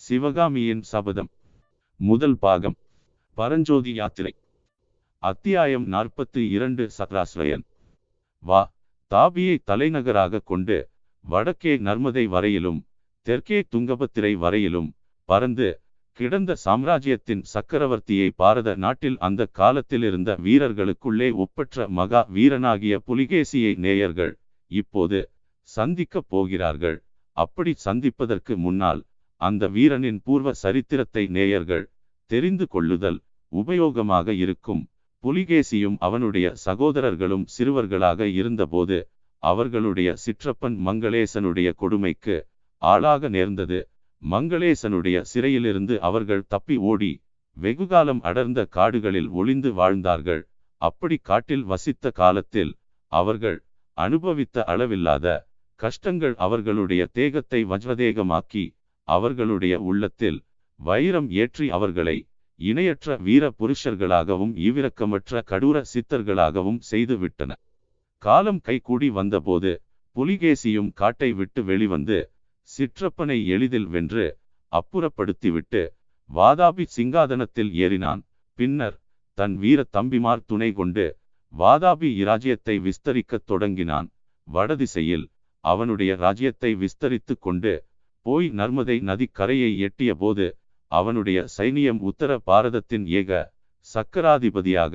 சிவகாமியின் சபதம். முதல் பாகம். பரஞ்சோதி யாத்திரை. அத்தியாயம் நாற்பத்தி இரண்டு சத்ராஸ்ரயன் வா. தாபியை தலைநகராக கொண்டு வடக்கே நர்மதை வரையிலும் தெற்கே துங்கபத்திரை வரையிலும் பறந்து கிடந்த சாம்ராஜ்யத்தின் சக்கரவர்த்தியை பாரத நாட்டில் அந்த காலத்தில் இருந்த வீரர்களுக்குள்ளே ஒப்பற்ற மகா வீரனாகிய புலிகேசியை நேயர்கள் இப்போது சந்திக்கப் போகிறார்கள். அப்படி சந்திப்பதற்கு முன்னால் அந்த வீரனின் பூர்வ சரித்திரத்தை நேயர்கள் தெரிந்து கொள்ளுதல் உபயோகமாக இருக்கும். புலிகேசியும் அவனுடைய சகோதரர்களும் சிறுவர்களாக இருந்தபோது அவர்களுடைய சிற்றப்பன் மங்களேசனுடைய கொடுமைக்கு ஆளாக நேர்ந்தது. மங்களேசனுடைய சிறையிலிருந்து அவர்கள் தப்பி ஓடி வெகுகாலம் அடர்ந்த காடுகளில் ஒளிந்து வாழ்ந்தார்கள். அப்படி காட்டில் வசித்த காலத்தில் அவர்கள் அனுபவித்த அளவில்லாத கஷ்டங்கள் அவர்களுடைய தேகத்தை வஜ்ரதேகமாக்கி அவர்களுடைய உள்ளத்தில் வைரம் ஏற்றி அவர்களை இணையற்ற வீர புருஷர்களாகவும் ஈவிரக்கமற்ற கடூர சித்தர்களாகவும் செய்துவிட்டன. காலம் கைகூடி வந்தபோது புலிகேசியும் காட்டை விட்டு வெளிவந்து சிற்றப்பனை எளிதில் வென்று அப்புறப்படுத்திவிட்டு வாதாபி சிங்காதனத்தில் ஏறினான். பின்னர் தன் வீர தம்பிமார் துணை கொண்டு வாதாபி இராஜ்யத்தை விஸ்தரிக்கத் தொடங்கினான். வடதிசையில் அவனுடைய ராஜ்யத்தை விஸ்தரித்து கொண்டு போய் நர்மதை நதிக்கரையை எட்டிய போது அவனுடைய சைனியம் உத்தர பாரதத்தின் ஏக சக்கராதிபதியாக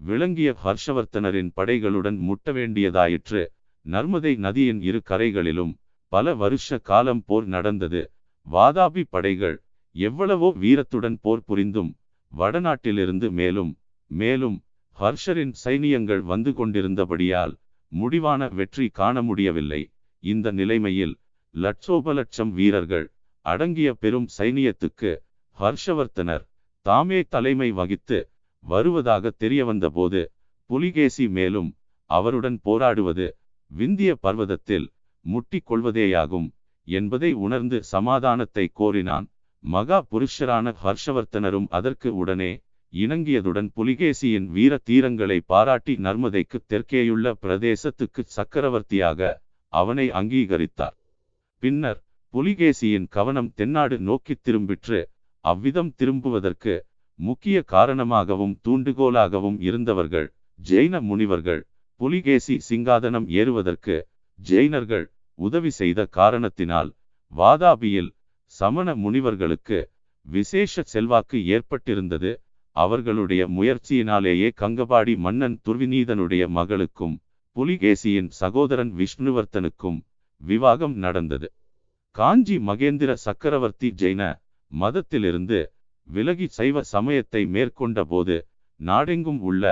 விளங்கிய ஹர்ஷவர்த்தனரின் படைகளுடன் முட்ட வேண்டியதாயிற்று நர்மதை நதியின் இரு கரைகளிலும் பல வருஷ காலம் போர் நடந்தது. வாதாபி படைகள் எவ்வளவோ வீரத்துடன் போர் புரிந்தும் வடநாட்டிலிருந்து மேலும் மேலும் ஹர்ஷரின் சைனியங்கள் வந்து கொண்டிருந்தபடியால் முடிவான வெற்றி காண முடியவில்லை. இந்த நிலைமையில் லட்சோபலட்சம் வீரர்கள் அடங்கிய பெரும் சைனியத்துக்கு ஹர்ஷவர்த்தனர். தாமே தலைமை வகித்து வருவதாக தெரியவந்தபோது புலிகேசி மேலும் அவருடன் போராடுவது விந்திய பர்வதத்தில் முட்டிக் கொள்வதேயாகும் என்பதை உணர்ந்து சமாதானத்தை கோரினான். மகா புருஷரான ஹர்ஷவர்த்தனரும் அதற்கு உடனே இணங்கியதுடன் புலிகேசியின் வீர தீரங்களை பாராட்டி நர்மதைக்கு தெற்கேயுள்ள பிரதேசத்துக்கு சக்கரவர்த்தியாக அவனை அங்கீகரித்தார். பின்னர் புலிகேசியின் கவனம் தென்னாடு நோக்கி திரும்பிற்று. அவ்விதம் திரும்புவதற்கு முக்கிய காரணமாகவும் தூண்டுகோலாகவும் இருந்தவர்கள் ஜெயின முனிவர்கள் புலிகேசி சிங்காதனம் ஏறுவதற்கு ஜெயினர்கள் உதவி செய்த காரணத்தினால் வாதாபியில் சமண முனிவர்களுக்கு விசேஷ செல்வாக்கு ஏற்பட்டிருந்தது. அவர்களுடைய முயற்சியினாலேயே கங்கபாடி மன்னன் துர்விநீதனுடைய மகளுக்கும் புலிகேசியின் சகோதரன் விஷ்ணுவர்த்தனுக்கும் விவாகம் நடந்தது. காஞ்சி மகேந்திர சக்கரவர்த்தி ஜெயின மதத்திலிருந்து விலகி சைவ சமயத்தை மேற்கொண்ட போது நாடெங்கும் உள்ள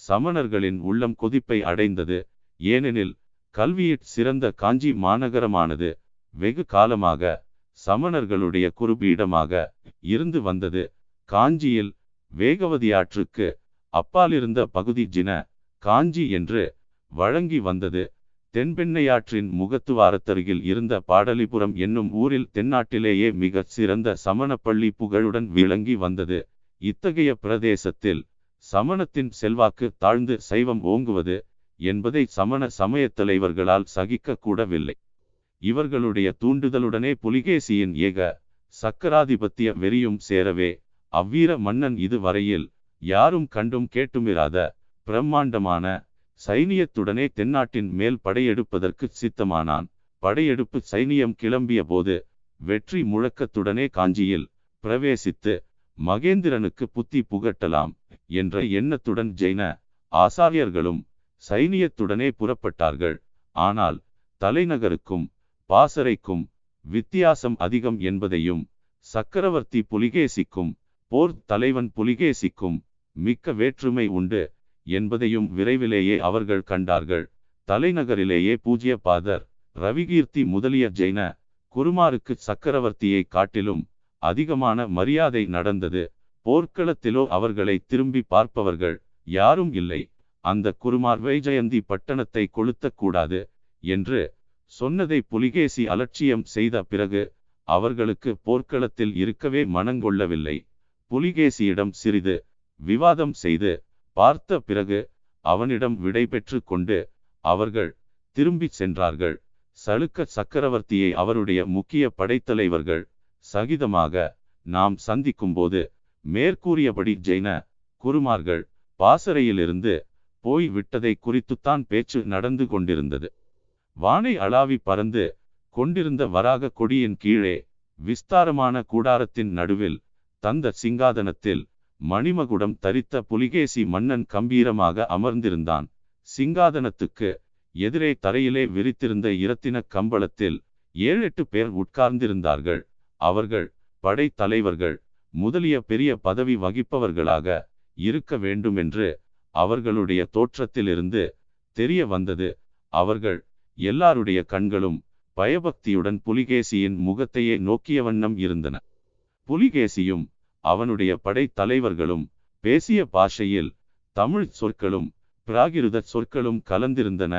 சமணர்களின் உள்ளம் கொதிப்பை அடைந்தது. ஏனெனில் கல்வியிற் சிறந்த காஞ்சி மாநகரமானது வெகு காலமாக சமணர்களுடைய குருபீடமாக இருந்து வந்தது. காஞ்சியில் வேகவதியாற்றுக்கு அப்பாலிருந்த பகுதி ஜின காஞ்சி என்று வழங்கி வந்தது. தென்பெண்ணையாற்றின் முகத்துவாரத்தருகில் இருந்த பாடலிபுரம் என்னும் ஊரில் தென்னாட்டிலேயே மிகச் சிறந்த சமணப்பள்ளி புகழுடன் விளங்கி வந்தது. இத்தகைய பிரதேசத்தில் சமணத்தின் செல்வாக்கு தாழ்ந்து சைவம் ஓங்குவது என்பதை சமண சமயத் தலைவர்களால் சகிக்க கூடவில்லை இவர்களுடைய தூண்டுதலுடனே புலிகேசியின் ஏக சக்கராதிபத்திய வெறியும் சேரவே அவ்வீர மன்னன் இதுவரையில் யாரும் கண்டும் கேட்டுமிராத பிரம்மாண்டமான சைனியத்துடனே தென்னாட்டின் மேல் படையெடுப்பதற்கு சித்தமானான். படையெடுப்பு சைனியம் கிளம்பிய போது வெற்றி முழக்கத்துடனே காஞ்சியில் பிரவேசித்து மகேந்திரனுக்கு புத்தி புகட்டலாம் என்ற எண்ணத்துடன் ஜெயின ஆசாரியர்களும் சைனியத்துடனே புறப்பட்டார்கள். ஆனால் தலைநகருக்கும் பாசறைக்கும் வித்தியாசம் அதிகம் என்பதையும் சக்கரவர்த்தி புலிகேசிக்கும் போர் தலைவன் புலிகேசிக்கும் மிக்க வேற்றுமை உண்டு. என்பதையும் விரைவிலேயே அவர்கள் கண்டார்கள். தலைநகரிலேயே பூஜ்ய பாதர் ரவிகீர்த்தி முதலிய ஜெயின குருமாருக்கு சக்கரவர்த்தியை காட்டிலும் அதிகமான மரியாதை நடந்தது. போர்க்களத்திலோ அவர்களை திரும்பி பார்ப்பவர்கள் யாரும் இல்லை. அந்த குருமார் வைஜயந்தி பட்டணத்தை கொளுத்தக்கூடாது என்று சொன்னதை புலிகேசி அலட்சியம் செய்த பிறகு அவர்களுக்கு போர்க்களத்தில் இருக்கவே மனங்கொள்ளவில்லை. புலிகேசியிடம் சிறிது விவாதம் செய்து பார்த்த பிறகு அவனிடம் விடை பெற்று கொண்டு அவர்கள் திரும்பிச் சென்றார்கள். சளுக்க சக்கரவர்த்தியை அவருடைய முக்கிய படைத்தலைவர்கள் சகிதமாக நாம் சந்திக்கும்போது மேற்கூறியபடி ஜெயின குருமார்கள் பாசறையிலிருந்து போய் விட்டதை குறித்துத்தான் பேச்சு நடந்து கொண்டிருந்தது. வானை அளாவி பறந்து கொண்டிருந்த வராக கொடியின் கீழே விஸ்தாரமான கூடாரத்தின் நடுவில் தந்த சிங்காதனத்தில் மணிமகுடம் தரித்த புலிகேசி மன்னன் கம்பீரமாக அமர்ந்திருந்தான். சிங்காதனத்துக்கு எதிரே தரையிலே விரித்திருந்த இரத்தின கம்பளத்தில் ஏழெட்டு பேர் உட்கார்ந்திருந்தார்கள். அவர்கள் படை தலைவர்கள் முதலிய பெரிய பதவி வகிப்பவர்களாக இருக்க வேண்டுமென்று அவர்களுடைய தோற்றத்திலிருந்து தெரிய வந்தது. அவர்கள் எல்லாருடைய கண்களும் பயபக்தியுடன் புலிகேசியின் முகத்தையே நோக்கிய வண்ணம் இருந்தன. புலிகேசியும் அவனுடைய படை தலைவர்களும் பேசிய பாஷையில் தமிழ் சொற்களும் பிராகிருத சொற்களும் கலந்திருந்தன.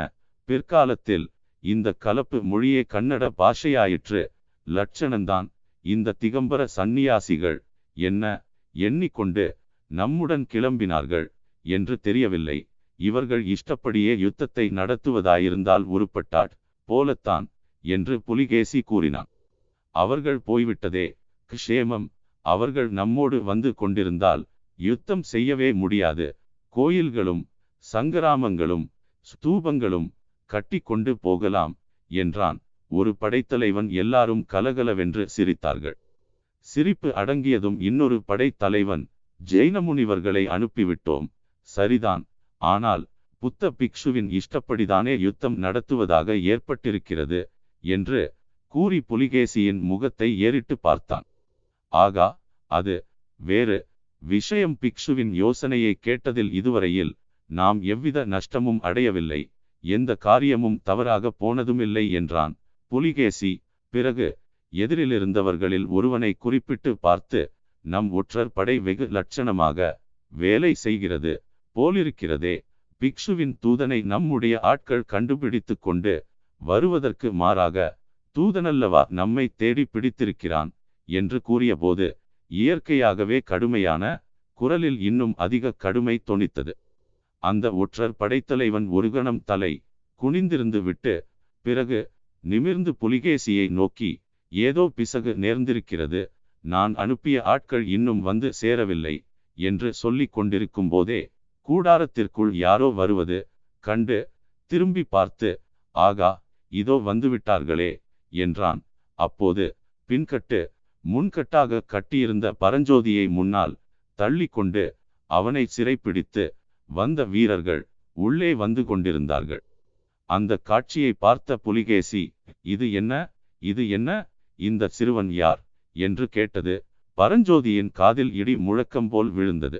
பிற்காலத்தில் இந்த கலப்பு மொழியே கன்னட பாஷையாயிற்று. லட்சணந்தான் இந்த திகம்பர சந்நியாசிகள் என்ன எண்ணிக்கொண்டு நம்முடன் கிளம்பினார்கள் என்று தெரியவில்லை. இவர்கள் இஷ்டப்படியே யுத்தத்தை நடத்துவதாயிருந்தால் உருப்பட்டாட் போலத்தான் என்று புலிகேசி கூறினான். அவர்கள் போய்விட்டதே க்ஷேமம் அவர்கள் நம்மோடு வந்து கொண்டிருந்தால் யுத்தம் செய்யவே முடியாது. கோயில்களும் சங்கராமங்களும் ஸ்தூபங்களும் கட்டி கொண்டு போகலாம் என்றான். ஒரு படைத்தலைவன் எல்லாரும் கலகலவென்று சிரித்தார்கள். சிரிப்பு அடங்கியதும் இன்னொரு படைத்தலைவன் ஜெயின முனிவர்களை அனுப்பிவிட்டோம். சரிதான் ஆனால் புத்த பிக்ஷுவின் இஷ்டப்படிதானே யுத்தம் நடத்துவதாக ஏற்பட்டிருக்கிறது என்று கூறி புலிகேசியின் முகத்தை ஏறிட்டு பார்த்தான். ஆகா அது வேறு. விஷயம் பிக்ஷுவின் யோசனையை கேட்டதில் இதுவரையில் நாம் எவ்வித நஷ்டமும் அடையவில்லை. எந்த காரியமும் தவறாக போனதுமில்லை என்றான். புலிகேசி பிறகு எதிரிலிருந்தவர்களில் ஒருவனை குறிப்பிட்டு பார்த்து நம் ஒற்றர் படை வெகு லட்சணமாக வேலை செய்கிறது போலிருக்கிறதே. பிக்ஷுவின் தூதனை நம்முடைய ஆட்கள் கண்டுபிடித்து கொண்டு வருவதற்கு மாறாக தூதனல்லவா நம்மை தேடி பிடித்திருக்கிறான். என்று கூறியபோது இயற்கையாகவே கடுமையான குரலில் இன்னும் அதிக கடுமை தொனித்தது. அந்த ஒற்றர் படைத்தலைவன் ஒரு கணம் தலை குனிந்திருந்து விட்டு பிறகு நிமிர்ந்து புலிகேசியை நோக்கி ஏதோ பிசகு நேர்ந்திருக்கிறது நான் அனுப்பிய ஆட்கள் இன்னும் வந்து சேரவில்லை என்று சொல்லிக் கொண்டிருக்கும் போதே கூடாரத்திற்குள் யாரோ வருவது கண்டு திரும்பி பார்த்து ஆகா இதோ வந்துவிட்டார்களே என்றான். அப்போது பின்கட்டு முன்கட்டாக கட்டியிருந்த பரஞ்சோதியை முன்னால் தள்ளி கொண்டு அவனை சிறைப்பிடித்து வந்த வீரர்கள் உள்ளே வந்து கொண்டிருந்தார்கள். அந்த காட்சியை பார்த்த புலிகேசி இது என்ன? இது என்ன? இந்த சிறுவன் யார்? என்று கேட்டது பரஞ்சோதியின் காதில் இடி முழக்கம் போல் விழுந்தது.